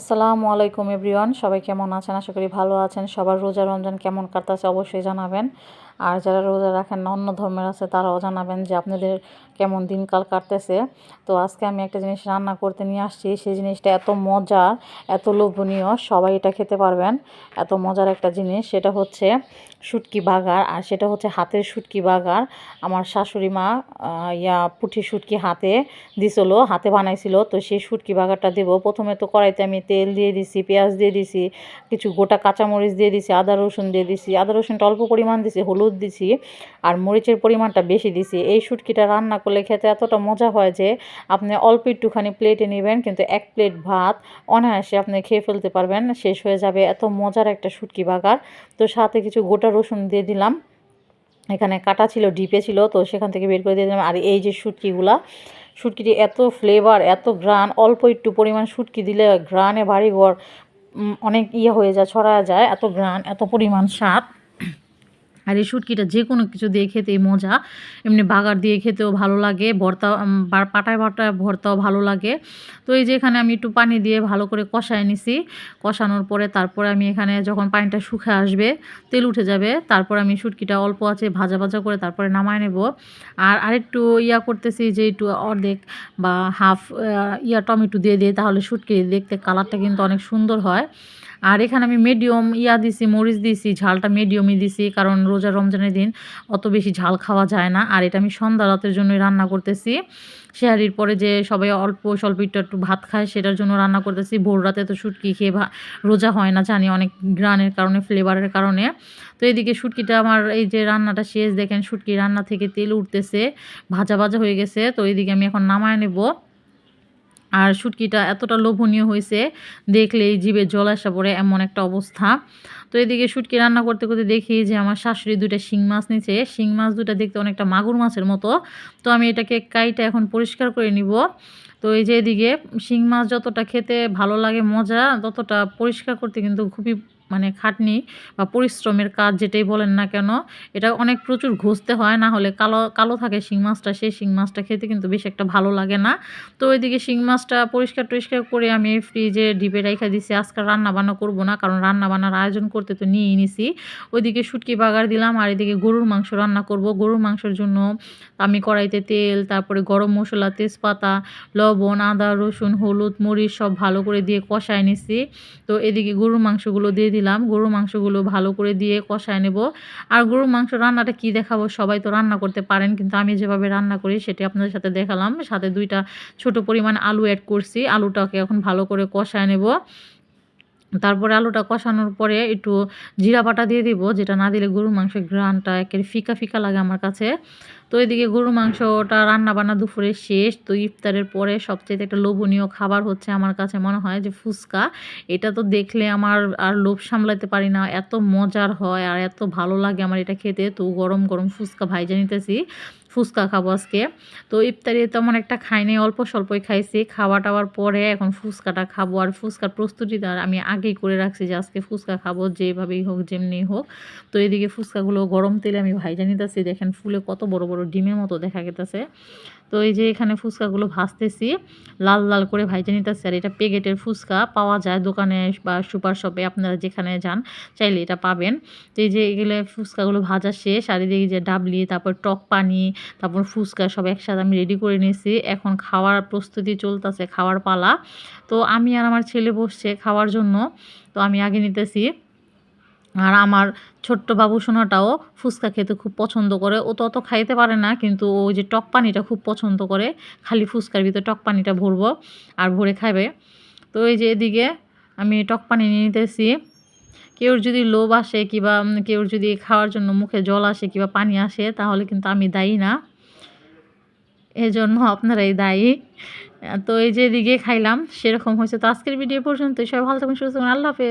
আসসালামু আলাইকুম এভরিওয়ান, সবাই কেমন আছেন? আশা করি ভালো আছেন। সবার রোজা রমজান কেমন কাটতেছে অবশ্যই জানাবেন। আর যারা রোজা রাখেন অন্য ধর্মের আছে, তারাও জানাবেন যে আপনাদের কেমন দিনকাল কাটতেছে। তো আজকে আমি একটা জিনিস রান্না করতে নিয়ে আসছি, সেই জিনিসটা এত মজার, এত লোভনীয়, সবাই এটা খেতে পারবেন। এত মজার একটা জিনিস, সেটা হচ্ছে শুটকি বাগার, আর সেটা হচ্ছে হাতের শুটকি বাগার। আমার শাশুড়ি মা ইয়া পুঠি শুটকি হাতে দিছিল, হাতে বানাইছিল, তো সেই শুটকি বাগারটা দেবো। প্রথমে তো কড়াইতে আমি তেল দিয়ে দিছি, পেঁয়াজ দিয়ে দিছি, কিছু গোটা কাঁচামরিচ দিয়ে দিছি, আদা রসুন দিয়ে দিছি। আদা রসুনটা অল্প পরিমাণ দিছি, হলুদ দিছি আর মরিচের পরিমাণটা বেশি দিছি। এই শুটকিটা রান্না করলে খেতে এতটা মজা হয় যে আপনি অল্প একটুখানি প্লেটে নেবেন, কিন্তু এক প্লেট ভাত অনায়াসে আপনি খেয়ে ফেলতে পারবেন, শেষ হয়ে যাবে এত মজার একটা শুটকি বাগার। তো সাথে কিছু গোটা রসুন দিয়ে দিলাম। এখানে কাটা ছিল, ডিপে ছিল, তো সেখান থেকে বের করে দিয়ে দিলাম। আর এই যে শুটকিগুলা, শুটকিটি এত ফ্লেভার এত গ্রান অল্প একটু পরিমাণ শুটকি দিলে গ্রানে বাড়িঘর অনেক ইয়ে হয়ে যায় ছড়া যায়, এত গ্রান এত পরিমাণ স্বাদ। আর এই শুটকিটা যে কোনো কিছু দিয়ে খেতেই মজা। এমনি বাগার দিয়ে খেতেও ভালো লাগে ভর্তা পাটায় পাটায় ভর্তাও ভালো লাগে। তো এই যে এখানে আমি একটু পানি দিয়ে ভালো করে কষায় নিছি। কষানোর পরে তারপরে আমি এখানে যখন পানিটা শুকে আসবে, তেল উঠে যাবে, তারপর আমি শুটকিটা অল্প আছে ভাজা ভাজা করে তারপরে নামায় নেব। আর আরেকটু ইয়া করতেছি যে একটু অর্ধেক বা হাফ ইয়া টমেটো দিয়ে দিয়ে তাহলে শুটকি দেখতে কালারটা কিন্তু অনেক সুন্দর হয়। আর এখানে আমি মিডিয়াম ইয়া দিছি, মরিচ দিছি, ঝালটা মিডিয়ামই দিছি, কারণ রোজা রমজানের দিন অত বেশি ঝাল খাওয়া যায় না। আর এটা আমি সন্ধ্যা রাতের জন্যই রান্না করতেছি। শেহারির পরে যে সবাই অল্প স্বল্প একটু একটু ভাত খায়, সেটার জন্য রান্না করতেছি। ভোর রাতে তো শুটকি খেয়ে রোজা হয় না, জানি অনেক গ্রানের কারণে ফ্লেভারের কারণে। তো এদিকে শুটকিটা আমার এই যে রান্নাটা শেষ, দেখেন শুটকি রান্না থেকে তেল উঠতেছে, ভাজা ভাজা হয়ে গেছে। তো এইদিকে আমি এখন নামায় নেব। আর শুটকিটা এতটা লোভনীয় হয়েছে, দেখলেই জিভে জল আসা পড়ে এমন একটা অবস্থা। তো এদিকে শুটকি রান্না করতে করতে দেখি যে আমার শাশুড়ি দুইটা শিং মাছ নিচে শিং মাছ দুটা দেখতে অনেকটা মাগুর মাছের মতো। তো আমি এটাকে কাইটা এখন পরিষ্কার করে নিব। তো এই যে এদিকে শিং মাছ যতটা খেতে ভালো লাগে মজা, ততটা পরিষ্কার করতে কিন্তু খুবই মানে খাটনি বা পরিশ্রমের কাজ যেটাই বলেন না কেন, এটা অনেক প্রচুর ঘষতে হয়, না হলে কালো কালো থাকে শিং মাছটা, সেই শিং মাছটা খেতে কিন্তু বেশ একটা ভালো লাগে না। তো ওইদিকে শিং মাছটা পরিষ্কার টরিষ্কার করে আমি ফ্রিজে ডিপে রেখে দিছি। আজকাল রান্না বান্না করব না, কারণ রান্না বান্নার আয়োজন করতে তো নিয়েই নিছি। ওইদিকে শুটকি বাগার দিলাম আর এদিকে গরুর মাংস রান্না করব। গরুর মাংসের জন্য আমি কড়াইতে তেল, তারপরে গরম মশলা, তেজপাতা, লবণ, আদা, রসুন, হলুদ, মরিচ সব ভালো করে দিয়ে কষায় নিছি। তো এদিকে গরুর মাংসগুলো দিয়ে দিলাম। গরুর মাংসগুলো ভালো করে দিয়ে কষায় নেব। আর গরুর মাংস রান্নাটা কি দেখাবো? সবাই তো রান্না করতে পারেন, কিন্তু আমি যেভাবে রান্না করি সেটি আপনাদের সাথে দেখালাম। সাথে দুইটা ছোট পরিমাণ আলু অ্যাড করছি। আলুটাকে এখন ভালো করে কষায় নেব। তারপরে আলুটা কষানোর পরে একটু জিরা বাটা দিয়ে দিব, যেটা না দিলে গরুর মাংসের গ্রানটা একেবারে ফিকা ফিকা লাগে আমার কাছে। তো এদিকে গরুর মাংসটা রান্না বান্না দুপুরে শেষ, তো ইফতারের পরে সবচেয়ে একটা লোভনীয় খাবার হচ্ছে আমার কাছে মনে হয় যে ফুচকা। এটা তো দেখলে আমার আর লোভ সামলাতে পারি না, এত মজার হয় আর এত ভালো লাগে আমার এটা খেতে, তো গরম গরম ফুচকা ভাইজা নিতেছি। ফুচকা খাব আজকে। তো ইফতারি তেমন একটা খাইনি অল্প স্বল্পই খাইছি। খাওয়া টাওয়ার পরে এখন ফুচকাটা খাব আর ফুচকার প্রস্তুতি প্রস্তুতিটা আমি আগেই করে রাখছি যে আজকে ফুচকা খাব, যেভাবেই হোক, যেমনি হোক। তো এদিকে ফুচকাগুলো গরম তেলে আমি ভাইজা নিতেছি। দেখেন ফুলে কত বড় বড় ডিমের মতো দেখা গেতেছে। তো এই যে এখানে ফুচকাগুলো ভাজতেছি, লাল লাল করে ভাইজে নিতেছি। আর এটা পেকেটের ফুচকা পাওয়া যায় দোকানে বা সুপার শপে, আপনারা যেখানে যান চাইলে এটা পাবেন। তো এই যে এগুলো ফুচকাগুলো ভাজা শেষ, আর এদিকে যে ডাবলি, তারপর টক পানি তারপর ফুচকা সব একসাথে আমি রেডি করে নিয়েছি। এখন খাওয়ার প্রস্তুতি চলতেছে, খাওয়ার পালা। তো আমি আর আমার ছেলে বসছে খাওয়ার জন্য। তো আমি আগে নিতেছি। আর আমার ছোট্ট বাবু সোনাটাও ফুচকা খেতে খুব পছন্দ করে। ও তো অত খাইতে পারে না, কিন্তু ওই যে টক পানিটা খুব পছন্দ করে। খালি ফুচকার ভিতরে টক পানিটা ভরবো আর ভরে খাবে তো এই যে এদিকে আমি টক পানি নিয়ে নিতেছি। কেউর যদি লোভ আসে কিবা কেউর যদি খাওয়ার জন্য মুখে জল আসে কিবা পানি আসে, তাহলে কিন্তু আমি দায়ী না। এজন্য আপনারাই দায়ী। তো এই যে দিকে খাইলাম, সেরকম হয়েছে। তো আজকের ভিডিও পর্যন্ত সবাই ভালো থাকুন সুস্থ আল্লাহ হাফেজ।